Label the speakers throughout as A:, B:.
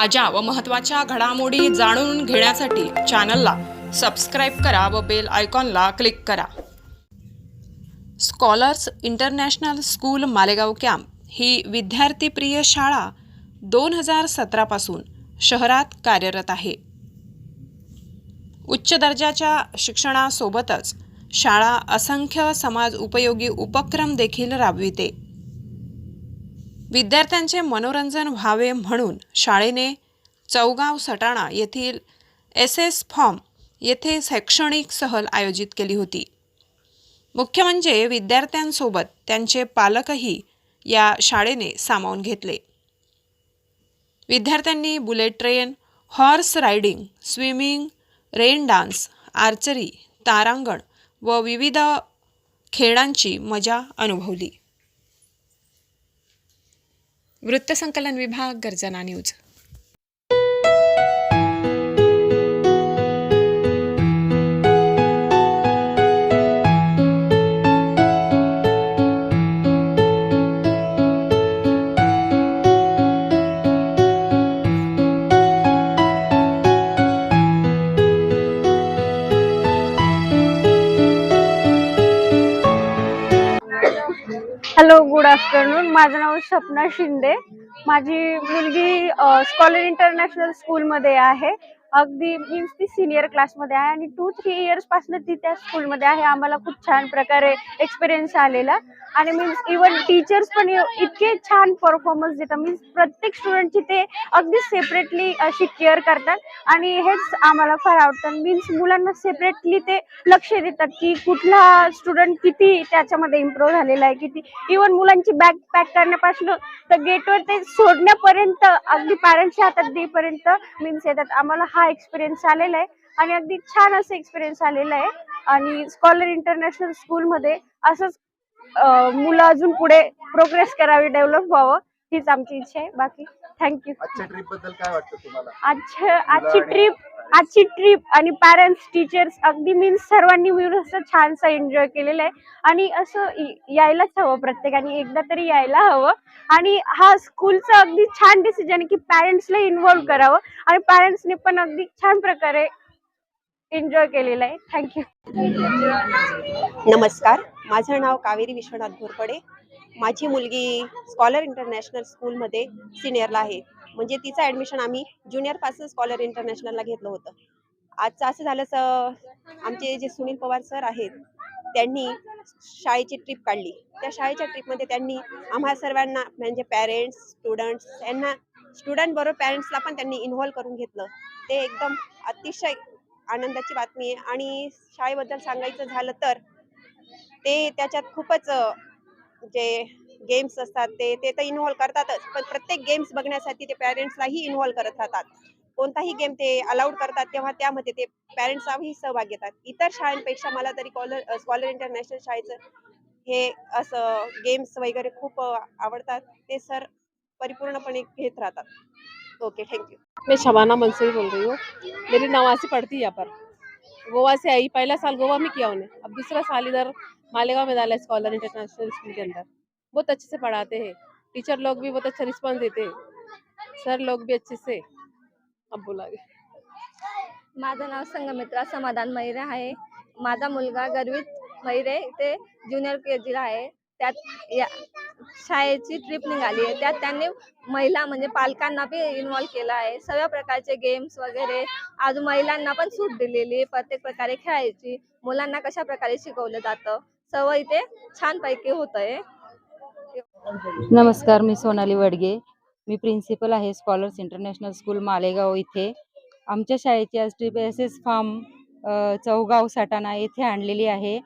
A: ताज्या व महत्त्वाच्या घडामोडी जाणून घेण्यासाठी चॅनलला सबस्क्राईब करा व बेल आयकॉनला क्लिक करा. Scholars international school Malegaon camp ही विद्यार्थीप्रिय शाळा दोन हजार सतरापासून शहरात कार्यरत आहे. उच्च दर्जाच्या शिक्षणासोबतच शाळा असंख्य समाज उपयोगी उपक्रम देखील राबविते. विद्यार्थ्यांचे मनोरंजन व्हावे म्हणून शाळेने चौगाव सटाणा येथील एस एस फॉर्म येथे शैक्षणिक सहल आयोजित केली होती. मुख्य म्हणजे विद्यार्थ्यांसोबत त्यांचे पालकही या शाळेने सामावून घेतले. विद्यार्थ्यांनी bullet train horse riding swimming rain dance archery तारांगण व विविध खेळांची मजा अनुभवली. वृत्तसंकलन विभाग गर्जना न्यूज.
B: आफ्टरनून माझं नाव सपना शिंदे. माझी मुलगी स्कॉलर इंटरनॅशनल स्कूलमध्ये आहे. अगदी मीन्स ती सिनियर क्लासमध्ये आहे आणि टू थ्री इयर्सपासून ती त्या स्कूलमध्ये आहे. आम्हाला खूप छान प्रकारे एक्सपिरियन्स आलेला. आणि मीन्स इवन टीचर्स पण इतके छान परफॉर्मन्स देतात. मीन्स प्रत्येक स्टुडंटची ते अगदी सेपरेटली अशी केअर करतात. आणि हेच आम्हाला फार आवडतं. मीन्स मुलांना सेपरेटली ते लक्ष देतात की कुठला स्टुडंट किती त्याच्यामध्ये इम्प्रूव्ह झालेला आहे किती. इवन मुलांची बॅग पॅक करण्यापासून तर गेटवर ते सोडण्यापर्यंत अगदी पॅरेंट्सच्या हातात देईपर्यंत मीन्स येतात. आम्हाला हा एक्सपिरियन्स आलेला आहे. आणि अगदी छान असं एक्सपिरियन्स आलेला आहे. आणि स्कॉलर इंटरनॅशनल स्कूलमध्ये असंच मुलं अजून पुढे प्रोग्रेस करावी डेव्हलप व्हावं हीच आमची इच्छा आहे. बाकी थँक्यू
C: आजच्या ट्रिपबद्दल काय वाटतं तुम्हाला?
B: आजच्या आजची ट्रिप आजची ट्रिप आणि पॅरेंट्स टीचर्स अगदी मीन्स सर्वांनी मिळून असं छानसं एन्जॉय केलेलं आहे. आणि असं यायलाच हवं प्रत्येकाने एकदा तरी यायला हवं. आणि हा स्कूलचं अगदी छान डिसिजन आहे की पॅरेंट्सला इन्व्हॉल्व करावं. आणि पॅरेंट्सने पण अगदी छान प्रकारे एन्जॉय केलेलं आहे. थँक्यू
D: नमस्कार. माझं नाव कावेरी विश्वनाथ घोरपडे. माझी मुलगी स्कॉलर इंटरनॅशनल स्कूलमध्ये सिनियरला आहे. म्हणजे तिचं ॲडमिशन आम्ही ज्युनियरपासून स्कॉलर इंटरनॅशनलला घेतलं होतं. आजचं असं झालं सर आमचे जे सुनील पवार सर आहेत त्यांनी शाळेची ट्रिप काढली. त्या शाळेच्या ट्रिपमध्ये त्यांनी आम्हा सर्वांना म्हणजे पॅरेंट्स स्टुडंट्स यांना स्टुडंट बरोबर पॅरेंट्सला पण त्यांनी इन्व्हॉल्व करून घेतलं. ते एकदम अतिशय आनंदाची बातमी आहे. आणि शाळेबद्दल सांगायचं झालं तर ते त्याच्यात खूपच जे गेम्स असतात ते ते तर इन्व्हॉल्व करतातच. पण प्रत्येक गेम्स बघण्यासाठी ते पॅरेंट्सलाही इन्व्हॉल्व्ह करत राहतात. कोणताही गेम ते अलाउड करतात तेव्हा त्यामध्ये ते पॅरेंट्सचाही सहभाग घेतात. इतर शाळांपेक्षा मला तरी कॉलर स्कॉलर इंटरनॅशनल शाळेचं हे असं गेम्स वगैरे खूप आवडतात. ते सर परिपूर्णपणे घेत राहतात. ओके थँक्यू
E: मैं शबाना मंसूरी बोल रही हूँ. हो. मेरी नवासी पढ़ती है यहाँ पर. गोवा से आई, पहला साल गोवा में किया उन्हें। अब दूसरा साल इधर मालेगांव में डाला स्कॉलर इंटरनेशनल स्कूल के अंदर। बहुत अच्छे से पढ़ाते हैं। टीचर लोग भी बहुत अच्छा रिस्पॉन्स देते हैं। सर लोग भी अच्छे से। अब बोला.
B: माझं नाव संगमित्रा, समाधान मैरे आहे. माझा मुलगा गर्वित मैरे ते ज्युनियर के जीला या शाळेची ट्रिप निघाली आहे. त्यात त्यांनी महिला म्हणजे पालकांना बी इन्व्हॉल्व्ह केलं आहे. सगळ्या प्रकारचे गेम्स वगैरे. आज महिलांना पण सूट दिलेली प्रत्येक प्रकारे खेळायची. मुलांना कशा प्रकारे शिकवलं जातं. सर्व इथे छानपैकी होत आहे.
F: नमस्कार मी सोनाली वडगे. मी प्रिन्सिपल आहे स्कॉलर्स इंटरनॅशनल स्कूल मालेगाव इथे. आमच्या शाळेची आज ट्रिप एस एस फार्म अ, चौगाव साटाणा येथे आणलेली आहे.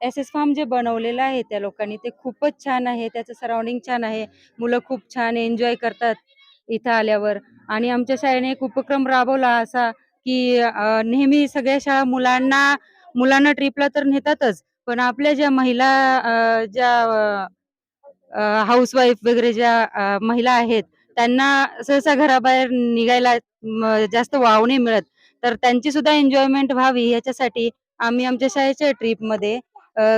F: एस एस फार्म जे बनवलेलं आहे त्या लोकांनी ते खूपच छान आहे त्याचं सराउंडिंग छान आहे मुलं खूप छान एन्जॉय करतात इथं आल्यावर. आणि आमच्या शाळेने एक उपक्रम राबवला असा की नेहमी सगळ्या शाळा मुलांना मुलांना ट्रिपला तर नेतातच पण आपल्या ज्या महिला ज्या हाऊसवाईफ वगैरे ज्या महिला आहेत त्यांना सहसा घराबाहेर निघायला जास्त वाव नाही मिळत. तर त्यांची सुद्धा एन्जॉयमेंट व्हावी याच्यासाठी आम्ही आमच्या शाळेच्या ट्रीपमध्ये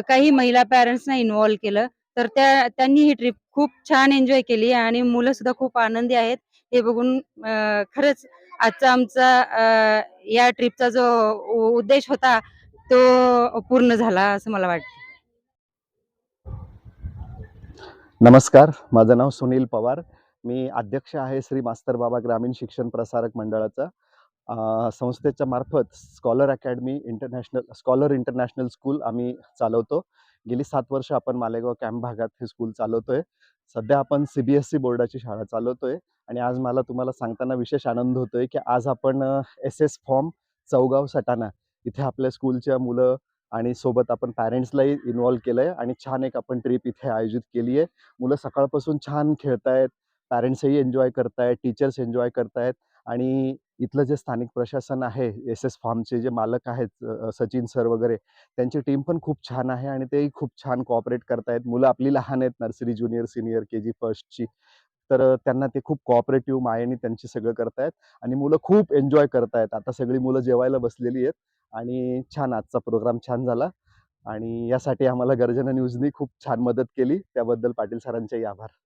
F: काही महिला पॅरेंट्सना इन्व्हॉल्व केलं. तर त्या त्यांनी ही ट्रिप खूप छान एन्जॉय केली आणि मुलं सुद्धा खूप आनंदी आहेत. हे बघून खरंच आजचा आमचा या ट्रिपचा जो उद्देश होता तो पूर्ण झाला असं मला वाटतं.
C: नमस्कार. माझं नाव सुनील पवार. मी अध्यक्ष आहे श्री मास्तर बाबा ग्रामीण शिक्षण प्रसारक मंडळाचा. संस्थेच्या मार्फत scholar academy international scholar international school आम्ही चालवतो. गेली सात वर्ष आपण मालेगाव कॅम्प भागात हे स्कूल चालवतोय. सध्या आपण सी बी एस सी बोर्डाची शाळा चालवतोय आणि आज मला तुम्हाला सांगताना विशेष आनंद होतोय की आज आपण S S farm Chaugaon Satana इथे आपल्या स्कूलच्या मुलं आणि सोबत आपण पॅरेंट्सलाही इन्व्हॉल्व केलंय आणि छान एक आपण ट्रिप इथे आयोजित केली आहे. मुलं सकाळपासून छान खेळतायत पॅरेंट्सही एन्जॉय करतायत टीचर्स एन्जॉय करतायत. आणि इथलं जे स्थानिक प्रशासन आहे एस एस फार्मचे जे मालक आहेत सचिन सर वगैरे त्यांची टीम पण खूप छान आहे आणि तेही खूप छान कॉपरेट करतायत. मुलं आपली लहान आहेत nursery junior senior K G फर्स्टची. तर त्यांना ते खूप कॉपरेटिव्ह मायेने त्यांची सगळं करतायत आणि मुलं खूप एन्जॉय करतायत. आता सगळी मुलं जेवायला बसलेली आहेत आणि छान आजचा प्रोग्राम छान झाला आणि यासाठी आम्हाला गर्जना न्यूजनी खूप छान मदत केली. त्याबद्दल पाटील सरांचेही आभार.